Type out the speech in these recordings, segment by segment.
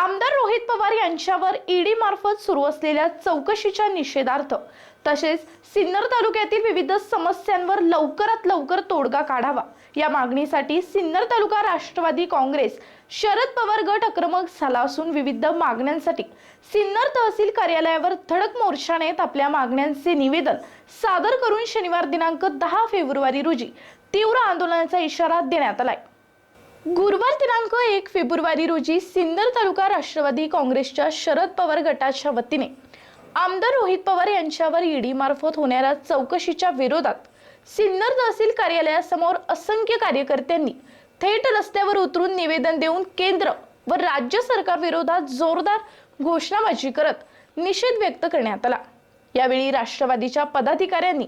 आमदार रोहित पवार यांच्यावर ईडी मार्फत सुरू असलेल्या चौकशीच्या निषेधार्थ तसेच सिन्नर तालुक्यातील विविध समस्यांवर लवकरात लवकर तोडगा काढावा. या मागणीसाठी सिन्नर तालुका राष्ट्रवादी काँग्रेस शरद पवार गट आक्रमक झाला असून विविध मागण्यांसाठी सिन्नर तहसील कार्यालयावर धडक मोर्चाने आपल्या मागण्यांचे निवेदन सादर करून शनिवार दिनांक दहा फेब्रुवारी रोजी तीव्र आंदोलनाचा इशारा देण्यात आलाय. गुरुवार दिनांक एक फेब्रुवारी रोजी सिन्नर तालुका राष्ट्रवादी काँग्रेसच्या शरद पवार गटाच्या वतीने आमदार रोहित पवार यांच्यावर ईडी मार्फत होणाऱ्या चौकशीच्या विरोधात सिन्नर तहसील कार्यालयासमोर असंख्य कार्यकर्त्यांनी थेट रस्त्यावर उतरून निवेदन देऊन केंद्र व राज्य सरकार विरोधात जोरदार घोषणाबाजी करत निषेध व्यक्त करण्यात आला. यावेळी राष्ट्रवादीच्या पदाधिकाऱ्यांनी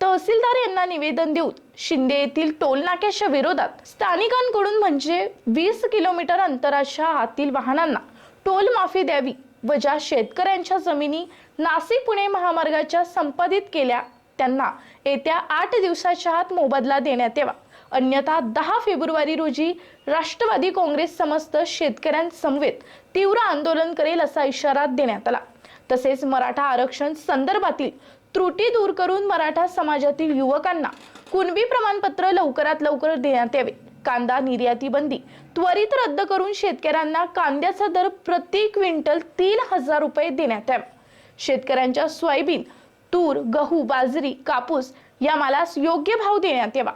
तहसीलदार यांना निवेदन देऊन शिंदे येथील टोलनाक्याच्या विरोधात स्थानिकांकडून म्हणजे वीस किलोमीटर अंतराच्या आतील वाहनांना टोल माफी द्यावी व ज्या शेतकऱ्यांच्या जमिनी नाशिक पुणे महामार्गाच्या संपादित केल्या त्यांना येत्या आठ दिवसाच्या आत मोबदला देण्यात यावा. अन्यथा दहा फेब्रुवारी रोजी राष्ट्रवादी काँग्रेस समस्त शेतकऱ्यांसमवेत तीव्र आंदोलन करेल असा इशारा देण्यात आला. तसेच मराठा आरक्षण संदर्भातील त्रुटी दूर करून मराठा समाजातील युवकांना कुणबी प्रमाणपत्र लवकरात लवकर देण्यात यावे. कांदा निर्याती बंदी त्वरित रद्द करून शेतकऱ्यांना कांद्याचा दर प्रति क्विंटल तीन हजार रुपये देण्यात यावा. शेतकऱ्यांच्या सोयाबीन तूर गहू बाजरी कापूस या मालास योग्य भाव देण्यात यावा.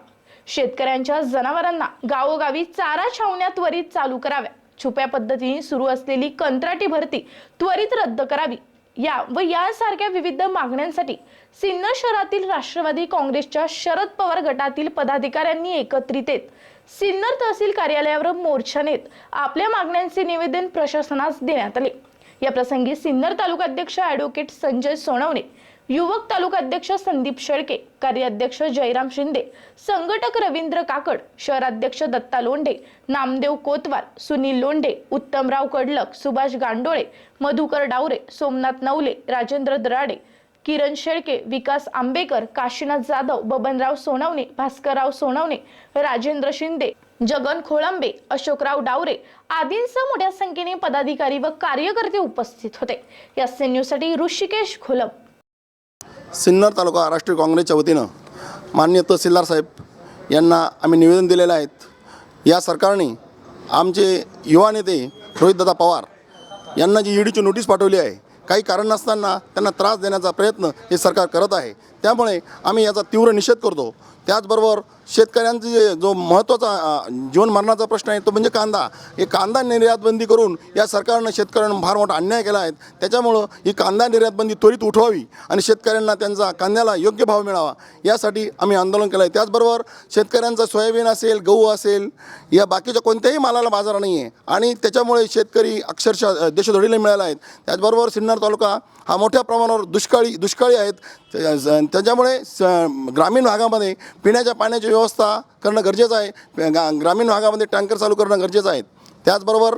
शेतकऱ्यांच्या जनावरांना गावोगावी चारा छावण्या त्वरित चालू कराव्या. छुप्या पद्धतीने सुरू असलेली कंत्राटी भरती त्वरित रद्द करावी. या व यासारख्या विविध मागण्यांसाठी सिन्नर शहरातील राष्ट्रवादी काँग्रेसच्या शरद पवार गटातील पदाधिकाऱ्यांनी एकत्रित येत सिन्नर तहसील कार्यालयावर मोर्चा नेत आपल्या मागण्यांचे निवेदन प्रशासनास देण्यात आले. या प्रसंगी सिन्नर तालुकाध्यक्ष ॲडव्होकेट संजय सोनवणे युवक तालुकाध्यक्ष संदीप शेळके कार्याध्यक्ष जयराम शिंदे संघटक रवींद्र काकड शहराध्यक्ष दत्ता लोंढे नामदेव कोतवाल सुनील लोंढे उत्तमराव कडलक सुभाष गांडोळे मधुकर डावरे सोमनाथ नवले राजेंद्र दराडे किरण शेळके विकास आंबेकर काशीनाथ जाधव बबनराव सोनवणे भास्करराव सोनवणे राजेंद्र शिंदे जगन खोळंबे अशोकराव डावरे आदींसह मोठ्या संख्येने पदाधिकारी व कार्यकर्ते उपस्थित होते. या न्यूजसाठी ऋषिकेश घोलप सिन्नर तालुका राष्ट्रीय काँग्रेसच्या वतीनं माननीय तहसीलदार साहेब यांना आम्ही निवेदन दिलेलं आहेत या सरकारने आमचे युवा नेते रोहितदादा पवार यांना जी ईडीची नोटीस पाठवली आहे काही कारण नसताना त्यांना त्रास देण्याचा प्रयत्न हे सरकार करत आहे. त्यामुळे आम्ही याचा तीव्र निषेध करतो. त्याचबरोबर शेतकऱ्यांचा जे जो महत्त्वाचा जीवन मरणाचा प्रश्न आहे तो म्हणजे कांदा. हे कांदा निर्यातबंदी करून या सरकारनं शेतकऱ्यांना फार मोठा अन्याय केला आहे. त्याच्यामुळं ही कांदा निर्यातबंदी त्वरित उठवावी आणि शेतकऱ्यांना त्यांचा कांद्याला योग्य भाव मिळावा. यासाठी आम्ही आंदोलन केलं आहे त्याचबरोबर शेतकऱ्यांचा सोयाबीन असेल गहू असेल या बाकीच्या कोणत्याही मालाला बाजार नाही आहे आणि त्याच्यामुळे शेतकरी अक्षरशः देशधडीला मिळाला आहेत त्याचबरोबर सिन्नर तालुका हा मोठ्या प्रमाणावर दुष्काळी दुष्काळी आहेत. त्याच्यामुळे स- ग्रामीण भागामध्ये पिण्याच्या पाण्याची व्यवस्था करणं गरजेचं आहे. गा- ग्रामीण भागामध्ये टँकर चालू करणं गरजेचं आहे. त्याचबरोबर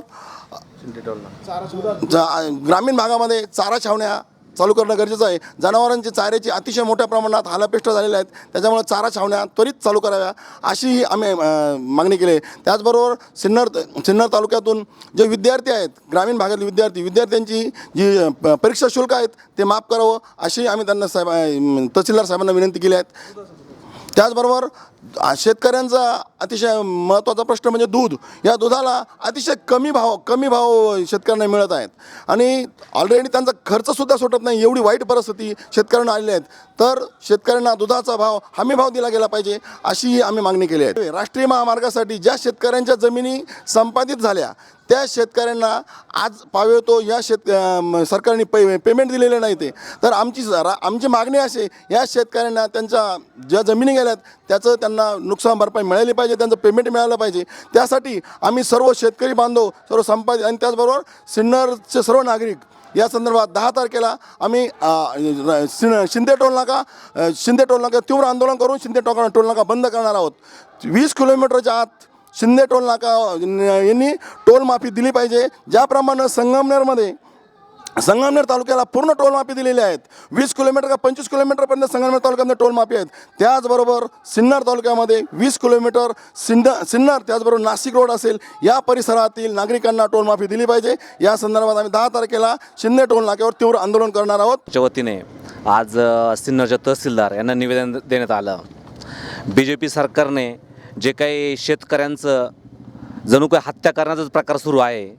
जा- ग्रामीण भागामध्ये चारा छावण्या चालू करणं गरजेचं आहे. जनावरांची चाऱ्याची अतिशय मोठ्या प्रमाणात हालापेष्ट झालेल्या आहेत. त्याच्यामुळे चारा छावण्या त्वरित चालू कराव्या अशी आम्ही मागणी केली आहे. त्याचबरोबर सिन्नर सिन्नर तालुक्यातून जे विद्यार्थी आहेत ग्रामीण भागातले विद्यार्थी विद्यार्थ्यांची जी प- परीक्षा शुल्क आहेत ते माफ करावं अशी आम्ही त्यांना साहेब तहसीलदार साहेबांना विनंती केली आहेत त्याचबरोबर शेतकऱ्यांचा अतिशय महत्त्वाचा प्रश्न म्हणजे दूध. या दुधाला अतिशय कमी भाव कमी भाव शेतकऱ्यांना मिळत आहेत. आणि ऑलरेडी त्यांचा खर्चसुद्धा सुटत नाही एवढी वाईट परिस्थिती शेतकऱ्यांना आलेली आहेत तर शेतकऱ्यांना दुधाचा भाव हमी भाव दिला गेला पाहिजे अशी आम्ही मागणी केली आहे. राष्ट्रीय महामार्गासाठी ज्या शेतकऱ्यांच्या जमिनी संपादित झाल्या त्या शेतकऱ्यांना आज पावेतो या शेत सरकारने पे पेमेंट दिलेले नाही ते. तर आमची रा- आमची मागणी अशी या शेतकऱ्यांना त्यांच्या ज्या जमिनी गेल्यात त्याचं त्यांना नुकसान भरपाई मिळाली पाहिजे त्यांचं पेमेंट मिळालं पाहिजे. त्यासाठी आम्ही सर्व शेतकरी बांधव सर्व संपादित आणि त्याचबरोबर सिन्नरचे सर्व नागरिक या संदर्भात दहा तारखेला आम्ही शिंदे टोल नाका शिंदे टोल नाका तीव्र आंदोलन करून शिंदे टोका टोल नाका बंद करणार आहोत. वीस किलोमीटरच्या आत शिंदे टोल नाका यांनी टोल माफी दिली पाहिजे. ज्याप्रमाणे संगमनेरमध्ये संगमनेर तालुक्याला पूर्ण टोलमाफी दिलेली आहेत. वीस किलोमीटर का पंचवीस किलोमीटरपर्यंत संगमनेर तालुक्यामध्ये टोलमाफी आहेत. त्याचबरोबर सिन्नर तालुक्यामध्ये वीस किलोमीटर सिंद सिन्नर त्याचबरोबर नाशिक रोड असेल या परिसरातील नागरिकांना टोलमाफी दिली पाहिजे. या संदर्भात आम्ही दहा तारखेला शिंदे टोल नाक्यावर तीव्र आंदोलन करणार आहोत. च्या वतीने आज सिन्नरच्या तहसीलदार यांना निवेदन देण्यात आलं. बी जे पी सरकारने जे काही शेतकऱ्यांचं जणू काही हत्या करण्याचाच प्रकार सुरू आहे.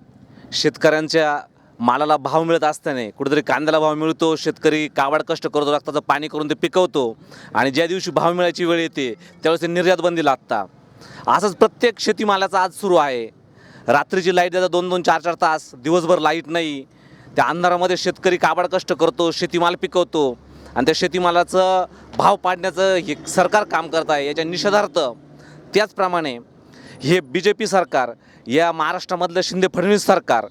शेतकऱ्यांच्या मालाला भाव मिळत असताना कुठेतरी कांद्याला भाव मिळतो शेतकरी काबाड कष्ट करतो रक्ताचं पाणी करून ते पिकवतो आणि ज्या दिवशी भाव मिळायची वेळ येते त्यावेळेस ते निर्यात बंदी लागता. असंच प्रत्येक शेतीमालाचा आज सुरू आहे. रात्रीची लाइट द्यायचा दोन दोन चार चार तास दिवसभर लाइट नाही. त्या अंधारामध्ये शेतकरी काबाड कष्ट करतो शेतीमाल पिकवतो आणि त्या शेतीमालाचं भाव पाडण्याचं हे सरकार काम करत आहे याच्या निषेधार्थ. त्याचप्रमाणे हे बी जे पी सरकार या महाराष्ट्रामधलं शिंदे फडणवीस सरकार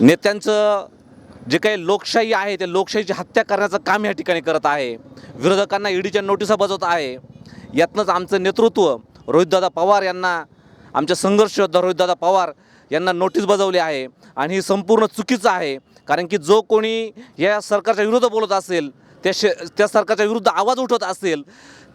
नेत्यांचं जे काही लोकशाही आहे ते लोकशाहीची हत्या करण्याचं काम या ठिकाणी करत आहे. विरोधकांना ईडीच्या नोटिसा बजावत आहे. यातनंच आमचं नेतृत्व रोहितदादा पवार यांना आमच्या संघर्ष योद्धा रोहितदादा पवार यांना नोटीस बजावली आहे. आणि ही संपूर्ण चुकीचं आहे. कारण की जो कोणी या सरकारच्या विरुद्ध बोलत असेल त्या शे त्या सरकारच्या विरुद्ध आवाज उठवत असेल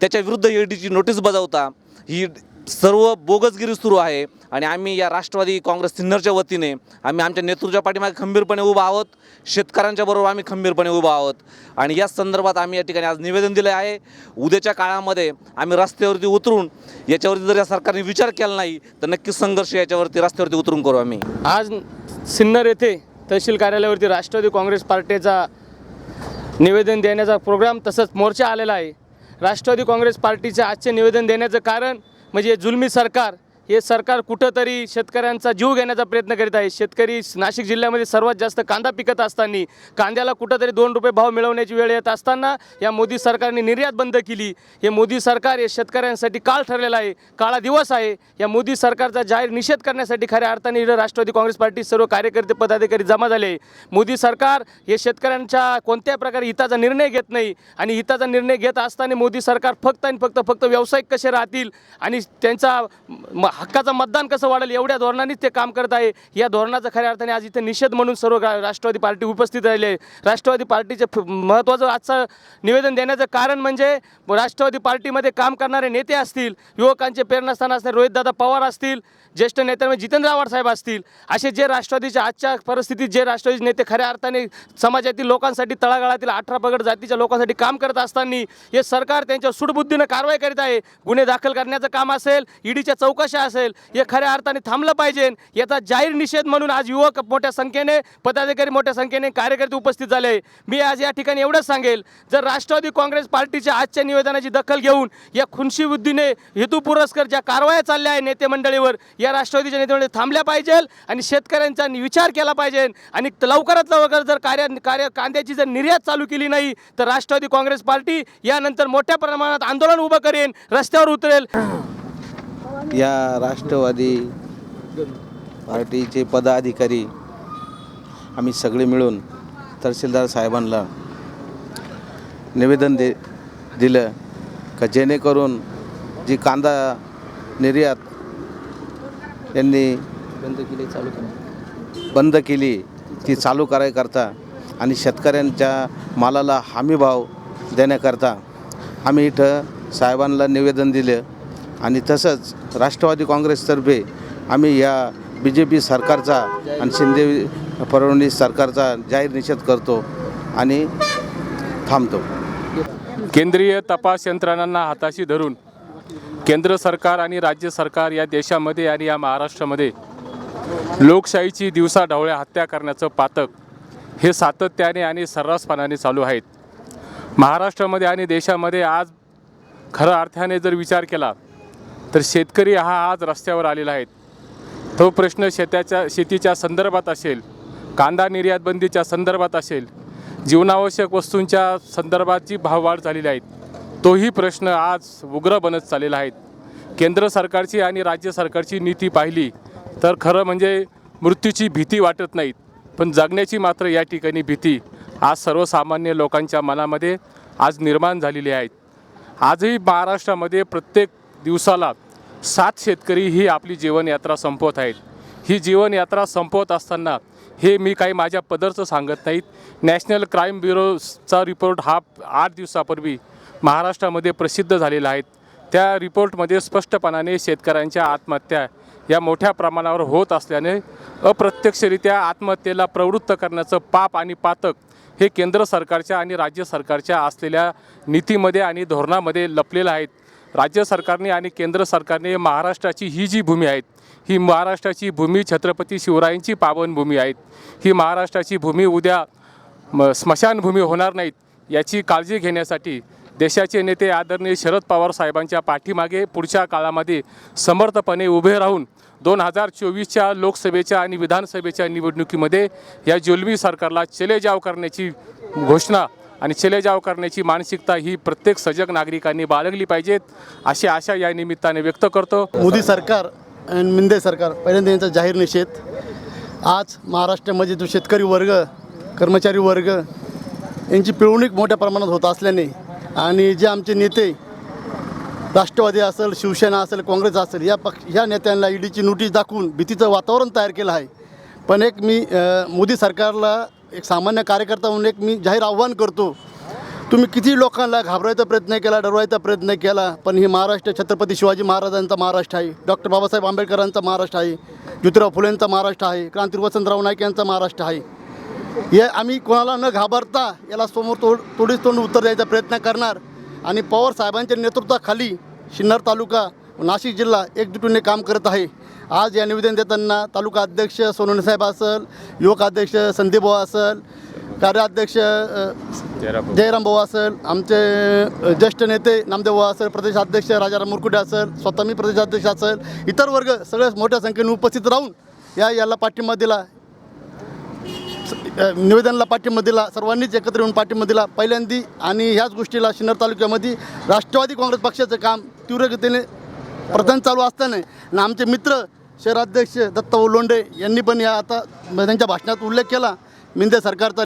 त्याच्या विरुद्ध ईडीची नोटीस बजावता ही सर्व बोगसगिरी सुरू आहे. आणि आम्ही या राष्ट्रवादी काँग्रेस सिन्नरच्या वतीने आम्ही आमच्या नेतृत्वाच्या पाठीमागे खंबीरपणे उभा आहोत. शेतकऱ्यांच्या बरोबर आम्ही खंबीरपणे उभा आहोत. आणि या संदर्भात आम्ही या ठिकाणी आज निवेदन दिलं आहे. उद्याच्या काळामध्ये आम्ही रस्त्यावरती उतरून याच्यावरती जर या सरकारने विचार केला नाही तर नक्कीच संघर्ष याच्यावरती रस्त्यावरती उतरून करू आम्ही. आज सिन्नर येथे तहसील कार्यालयावरती राष्ट्रवादी काँग्रेस पार्टीचा निवेदन देण्याचा प्रोग्राम तसंच मोर्चा आलेला आहे. राष्ट्रवादी काँग्रेस पार्टीचे आजचे निवेदन देण्याचं कारण म्हणजे जुलमी सरकार हे सरकार कुठंतरी शेतकऱ्यांचा जीव घेण्याचा प्रयत्न करीत आहे. शेतकरी नाशिक जिल्ह्यामध्ये सर्वात जास्त कांदा पिकत असताना कांद्याला कुठंतरी दोन रुपये भाव मिळवण्याची वेळ येत असताना या मोदी सरकारने निर्यात बंद केली. हे मोदी सरकार हे शेतकऱ्यांसाठी काळ ठरलेला आहे काळा दिवस आहे. या मोदी सरकारचा जाहीर निषेध करण्यासाठी खऱ्या अर्थाने इथं राष्ट्रवादी काँग्रेस पार्टी सर्व कार्यकर्ते पदाधिकारी जमा झाले आहे. मोदी सरकार हे शेतकऱ्यांच्या कोणत्या प्रकारे हिताचा निर्णय घेत नाही आणि हिताचा निर्णय घेत असताना मोदी सरकार फक्त आणि फक्त फक्त व्यावसायिक कसे राहतील आणि त्यांचा हक्काचं मतदान कसं वाढेल एवढ्या धोरणानेच ते काम करत आहे. या धोरणाचा खऱ्या अर्थाने आज इथे निषेध म्हणून सर्व राष्ट्रवादी पार्टी उपस्थित राहिली आहे. राष्ट्रवादी पार्टीचे फ- महत्त्वाचं आजचं निवेदन देण्याचं कारण म्हणजे राष्ट्रवादी पार्टीमध्ये काम करणारे नेते असतील युवकांचे प्रेरणास्थान असणारे रोहितदादा पवार असतील ज्येष्ठ नेत्यांमध्ये म्हणजे जितेंद्र आव्हाड साहेब असतील असे जे राष्ट्रवादीच्या आजच्या परिस्थितीत जे राष्ट्रवादी नेते खऱ्या अर्थाने समाजातील लोकांसाठी तळागाळातील अठरा पगड जातीच्या लोकांसाठी काम करत असताना हे सरकार त्यांच्या सुडबुद्धीनं कारवाई करीत आहे. गुन्हे दाखल करण्याचं काम असेल ईडीच्या चौकशा असेल हे खऱ्या अर्थाने थांबलं पाहिजे. याचा जाहीर निषेध म्हणून आज युवक मोठ्या संख्येने पदाधिकारी मोठ्या संख्येने कार्यकर्ते उपस्थित झाले मी आज या ठिकाणी एवढंच सांगेल जर राष्ट्रवादी काँग्रेस पार्टीच्या आजच्या निवेदनाची दखल घेऊन या खुनशी बुद्धीने ज्या कारवाया चालल्या आहे नेते मंडळीवर या राष्ट्रवादीच्या नेत्यामध्ये थांबल्या पाहिजे आणि शेतकऱ्यांचा विचार केला पाहिजे. आणि लवकरात लवकर जर कार्य कार्य कांद्याची जर निर्यात चालू केली नाही तर राष्ट्रवादी काँग्रेस पार्टी यानंतर मोठ्या प्रमाणात आंदोलन उभं करेन रस्त्यावर उतरेल. या राष्ट्रवादी पार्टीचे पदाधिकारी आम्ही सगळे मिळून तहसीलदार साहेबांना निवेदन दे दिलं का जेणेकरून जी कांदा निर्यात यांनी बंद केली चालू बंद केली ती चालू करायकरता आणि शेतकऱ्यांच्या मालाला हमी भाव देण्याकरता आम्ही इथं साहेबांना निवेदन दिलं आणि तसंच राष्ट्रवादी काँग्रेसतर्फे आम्ही या बी जे पी सरकारचा आणि शिंदे फडणवीस सरकारचा जाहीर निषेध करतो आणि थांबतो. केंद्रीय तपास यंत्रणांना हाताशी धरून केंद्र सरकार आणि राज्य सरकार या देशामध्ये आणि या महाराष्ट्रामध्ये लोकशाहीची दिवसाढवळ्या हत्या करण्याचं पातक हे सातत्याने आणि सर्रासपणाने चालू आहेत. महाराष्ट्रामध्ये आणि देशामध्ये आज खऱ्या अर्थाने जर विचार केला तर शेतकरी हा आज रस्त्यावर आलेला आहे. तो प्रश्न शेताच्या शेतीच्या संदर्भात असेल कांदा निर्यात बंदीच्या संदर्भात असेल जीवनावश्यक वस्तूंच्या संदर्भात जी भाववाढ झालेली आहे. तोही प्रश्न आज उग्र बनत चाललेला आहे. केंद्र सरकारची आणि राज्य सरकारची नीती पाहिली तर खरं म्हणजे मृत्यूची भीती वाटत नाहीत. पण जगण्याची मात्र या ठिकाणी भीती आज सर्वसामान्य लोकांच्या मनामध्ये आज निर्माण झालेली आहे. आजही महाराष्ट्रामध्ये प्रत्येक दिवसाला सात शेतकरी ही आपली जीवनयात्रा संपवत आहेत. ही जीवनयात्रा संपवत असताना हे मी काही माझ्या पदरचं सांगत नाहीत. नॅशनल क्राईम ब्युरोचा रिपोर्ट हा आठ दिवसापूर्वी महाराष्ट्रामध्ये प्रसिद्ध झालेल्या आहेत. त्या रिपोर्टमध्ये स्पष्टपणाने शेतकऱ्यांच्या आत्महत्या या मोठ्या प्रमाणावर होत असल्याने अप्रत्यक्षरित्या आत्महत्येला प्रवृत्त करण्याचं पाप आणि पातक हे केंद्र सरकारच्या आणि राज्य सरकारच्या असलेल्या नीतीमध्ये आणि धोरणामध्ये लपलेलं आहेत राज्य सरकारने आणि केंद्र सरकारने महाराष्ट्राची ही जी भूमी आहेत ही महाराष्ट्राची भूमी छत्रपती शिवरायांची पावनभूमी आहेत ही महाराष्ट्राची भूमी उद्या म स्मशानभूमी होणार नाहीत याची काळजी घेण्यासाठी देशाचे नेते आदरणीय शरद पवार साहेबांच्या पाठीमागे पुढच्या काळामध्ये समर्थपणे उभे राहून दोन हजार चोवीसच्या लोकसभेच्या आणि विधानसभेच्या निवडणुकीमध्ये या जुलमी सरकारला चलेजाव करण्याची घोषणा आणि चलेजाव करण्याची मानसिकता ही प्रत्येक सजग नागरिकांनी बाळगली पाहिजेत अशी आशा या निमित्ताने व्यक्त करतो. मोदी सरकार आणि मिंदे सरकार पहिल्यांदा यांचा जाहीर निषेध. आज महाराष्ट्रामध्ये जो शेतकरी वर्ग कर्मचारी वर्ग यांची पिळवणूक मोठ्या प्रमाणात होत असल्याने आणि जे आमचे नेते राष्ट्रवादी असेल शिवसेना असेल काँग्रेस असेल या पक्ष ह्या नेत्यांना ईडीची नोटीस दाखवून भीतीचं वातावरण तयार केलं आहे. पण एक मी मोदी सरकारला एक सामान्य कार्यकर्ता म्हणून एक मी जाहीर आव्हान करतो. तुम्ही किती लोकांना घाबरायचा प्रयत्न केला डरवायचा प्रयत्न केला पण ही महाराष्ट्र छत्रपती शिवाजी महाराजांचा महाराष्ट्र आहे डॉक्टर बाबासाहेब आंबेडकरांचा महाराष्ट्र आहे ज्योतिराव फुलेंचा महाराष्ट्र आहे क्रांती वसंतराव नाईक यांचा महाराष्ट्र आहे. हे आम्ही कोणाला न घाबरता याला समोर तोड तोडीस तोंड उत्तर द्यायचा प्रयत्न करणार. आणि पवार साहेबांच्या नेतृत्वाखाली शिन्नर तालुका नाशिक जिल्हा एकजुटीने काम करत आहे. आज या निवेदन देताना तालुका अध्यक्ष सोनवणे असल असेल युवक अध्यक्ष संदीप भाऊ असेल कार्याध्यक्ष जयराम भाऊ असेल आमचे ज्येष्ठ नेते नामदेव भाऊ असेल प्रदेशाध्यक्ष राजाराम मुरकुटे असेल स्वतः मी प्रदेशाध्यक्ष असेल इतर वर्ग सगळ्या मोठ्या संख्येने उपस्थित राहून या याला पाठिंबा दिला. निवेदनाला पाठिंबा दिला सर्वांनीच एकत्र येऊन पाठिंबा दिला. पहिल्यांदी आणि ह्याच गोष्टीला शिन्नर तालुक्यामध्ये राष्ट्रवादी काँग्रेस पक्षाचं काम तीव्रगतीने प्रधान चालू असताना आणि आमचे मित्र शहराध्यक्ष दत्ताभाऊ लोंढे यांनी पण या आता त्यांच्या भाषणात उल्लेख केला. मिंदे सरकारचा